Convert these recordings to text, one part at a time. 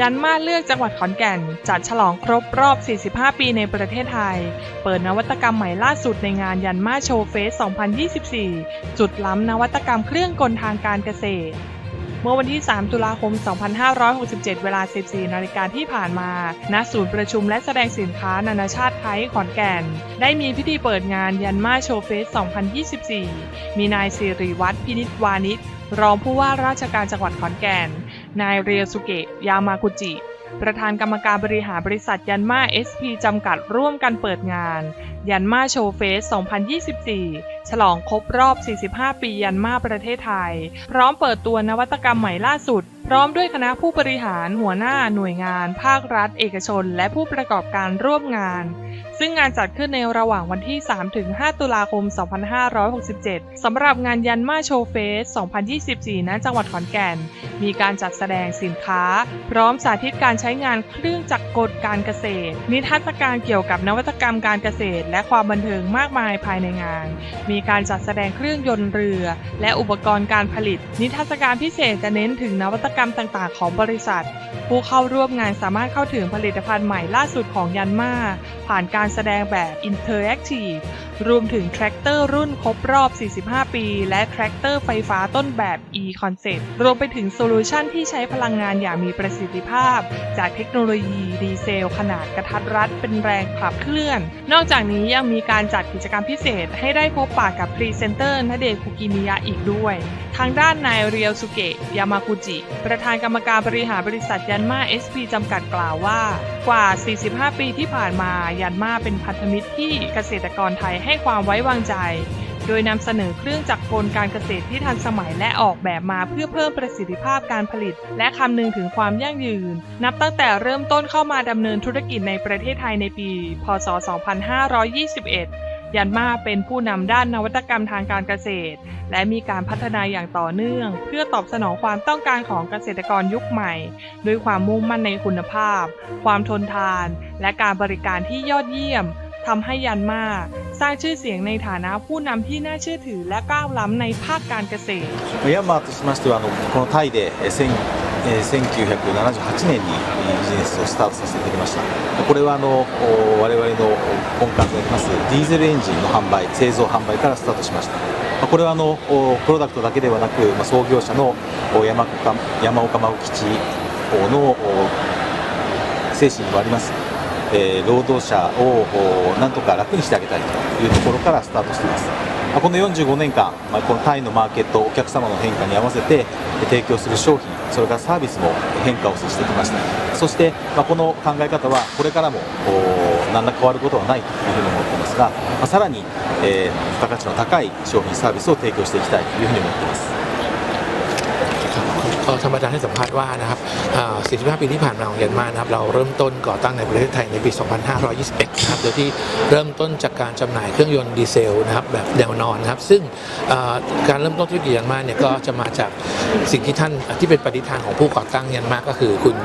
ยันมาเลือกจังหวัดขอนแก่น จัดฉลองครบรอบ 45 ปีในประเทศไทย เปิดนวัตกรรมใหม่ล่าสุดในงานยันมาโชว์เฟส 2024 จุดล้ำนวัตกรรมเครื่องกลทางการเกษตร เมื่อวันที่ 3 ตุลาคม 2567 เวลา 14 นาฬิกาที่ผ่านมา ณ ศูนย์ประชุมและแสดงสินค้านานาชาติไทยขอนแก่น ได้มีพิธีเปิดงานยันมาโชว์เฟส 2024 มีนายสิริวัฒน์พินิจวานิชรองผู้ว่าราชการจังหวัดขอนแก่น นายเรียสุเกะ ยามากุจิ ประธานกรรมการบริหารบริษัทยันมาเอสพีจำกัดร่วมกันเปิดงาน ยันมาโชว์เฟส 2024 ฉลองครบรอบ 45 ปียันมาประเทศไทย พร้อมเปิดตัวนวัตกรรมใหม่ล่าสุด พร้อมด้วยคณะผู้บริหารหัวหน้าหน่วยงาน ภาครัฐ เอกชน และผู้ประกอบการร่วมงาน ซึ่งงานจัดขึ้นในระหว่างวันที่ 3-5 ตุลาคม 2567 สำหรับงานยันมาโชว์เฟส 2024 ณ จังหวัดขอนแก่น มีการจัดแสดงสินค้า พร้อมสาธิตการใช้งานเครื่องจักรกลการเกษตร นิทรรศการเกี่ยวกับนวัตกรรมการเกษตร และความบันเทิงมากมายภายในงาน มีการจัดแสดงเครื่องยนต์เรือ และอุปกรณ์การผลิต นิทรรศการพิเศษจะเน้นถึงนวัตกรรมต่างๆ ของบริษัท ผู้เข้าร่วมงานสามารถเข้าถึงผลิตภัณฑ์ใหม่ล่าสุดของยันมา ผ่านการแสดงแบบ Interactive รวมถึงแทรกเตอร์รุ่นครบรอบ 45 ปี และแทรกเตอร์ไฟฟ้าต้นแบบ e-concept รวมไปถึงโซลูชันที่ใช้พลังงานอย่างมีประสิทธิภาพ จากเทคโนโลยีดีเซลขนาดกระทัดรัดเป็นแรงขับเคลื่อน นอกจากนี้ยังมีการจัดกิจกรรมพิเศษให้ได้พบปะกับพรีเซนเตอร์นเดชคุกิมิยะอีกด้วย ทางด้านนายเรียวสุเกะยามากุจิ ประธานกรรมการบริหารบริษัทยันมา SP จำกัดกล่าวว่า กว่า 45 ปีที่ผ่านมายันมาเป็นพันธมิตรที่เกษตรกรไทยให้ความไว้วางใจ โดยนำเสนอเครื่องจักรกลการเกษตรที่ทันสมัยและออกแบบมาเพื่อเพิ่มประสิทธิภาพการผลิต และคำนึงถึงความยั่งยืน นับตั้งแต่เริ่มต้นเข้ามาดำเนินธุรกิจในประเทศไทยในปี พศ 2521 ยันมาเป็นผู้นำด้านนวัตกรรมทางการเกษตร และมีการพัฒนาอย่างต่อเนื่อง เพื่อตอบสนองความต้องการของเกษตรกรยุคใหม่ ด้วยความมุ่งมั่นในคุณภาพ ความทนทาน และการบริการที่ยอดเยี่ยมทำให้ยันมาสร้างชื่อเสียงในฐานะผู้นำที่น่าเชื่อถือและก้าวล้ำในภาคการเกษตร え1978年にビジネスをスタートさせていただきました。これはあの我々の根幹となりますディーゼルエンジンの販売製造販売からスタートしました。これはあのプロダクトだけではなく、創業者の山岡山岡真基地の精神にもあります、え労働者をなんとか楽にしてあげたいというところからスタートしています。まあこの45年間、まあ、このタイのマーケットお客様の変化に合わせて提供する商品それからサービスも変化をしてきました。そして、まあ、この考え方はこれからも何ら変わることはないというふうに思っていますが、まあ、さらに、えー付加価値の高い商品サービスを提供していきたいというふうに思っています。 ธรรมดาให้สัมภาษณ์ว่านะครับ45 ปีที่ผ่านมาของยันมานะครับเราเริ่มต้นก่อตั้งในประเทศไทยในปี 2521 นะครับโดยที่เริ่มต้นจากการจำหน่ายเครื่องยนต์ดีเซลนะครับแบบแนวนอนนะครับ ซึ่งการเริ่มต้นธุรกิจยันมาเนี่ยก็จะมาจากสิ่งที่ท่านที่เป็นปฏิฐานของผู้ก่อตั้งยันมาก็คือคุณ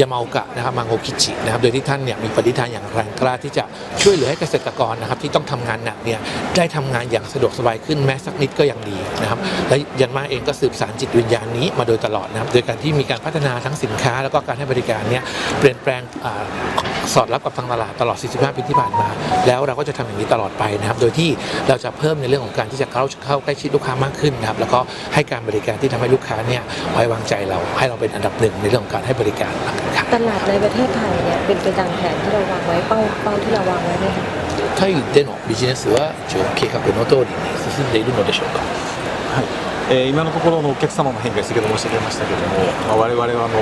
ยามาโอกะนะครับมังโฮคิชินะครับโดยที่ท่านเนี่ยมีปฏิฐานอย่างแรงกล้าที่จะช่วยเหลือให้เกษตรกรนะครับที่ต้องทำงานหนักเนี่ยได้ทำงานอย่างสะดวกสบายขึ้นแม้สักนิดก็ยังดีนะครับและยันมาเองก็สืบสานจิตวิญญาณนี้ี้มาโดยตลอดนะครับ โดยการที่มีการพัฒนาทั้งสินค้า แล้วก็การให้บริการเนี่ยเปลี่ยนแปลงสอดรับกับทางตลาดตลอด 45 ปีที่ผ่านมา แล้วเราก็จะทำอย่างนี้ตลอดไปนะครับ โดยที่เราจะเพิ่มในเรื่องของการที่จะเข้าเข้าใกล้ชิดลูกค้ามากขึ้นนะครับ แล้วก็ให้การบริการที่ทำให้ลูกค้าเนี่ยไว้วางใจเราให้เราเป็นอันดับหนึ่งในเรื่องของการให้บริการครับตลาดในประเทศไทยเนี่ยเป็นไปตามแผนที่เราวางไว้เป้าเป้าที่เราวางไว้ไหมคะถ้าอยู่เดนออกบิจเนสว่าจะโอเคครับเป็นโอโต้ดีนี่ซึ่งได้ดูโนเดชก็ えー今のところのお客様の変化先ほど申し上げましたけれども、まあ、我々はあの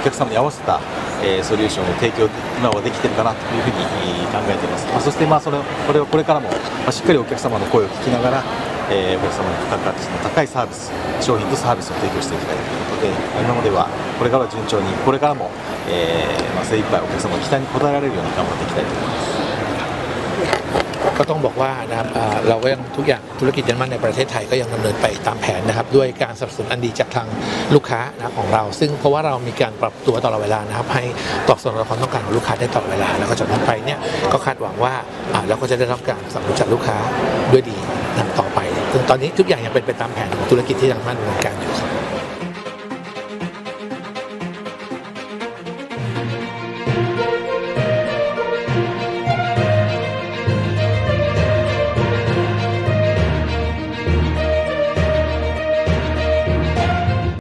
お客様に合わせた、えーソリューションを提供今はできてるかなというふうに考えています、まあ、そしてまあそれこれをこれからも、まあ、しっかりお客様の声を聞きながら、えーお客様に付加価値の高いサービス商品とサービスを提供していきたいということで今まではこれから順調にこれからも、えーまあ、精一杯お客様の期待に応えられるように頑張っていきたいと思います。 ก็ต้องบอกว่านะครับเราก็ยังทุกอย่างธุรกิจยันมันในประเทศไทยก็ยังดำเนินไปตามแผนนะครับ ด้วยการสนับสนุนอันดีจากทางลูกค้านะของเรา ซึ่งเพราะว่าเรามีการปรับตัวตลอดเวลานะครับ ให้ตอบสนองความต้องการของลูกค้าได้ตลอดเวลา แล้วก็จากนั้นไปเนี่ยก็คาดหวังว่าเราก็จะได้รับการสนับสนุนจากลูกค้าด้วยดีนะต่อไปซึ่งตอนนี้ทุกอย่างยังเป็นไปตามแผนของธุรกิจที่ยังมั่นดำเนินการอยู่ครับ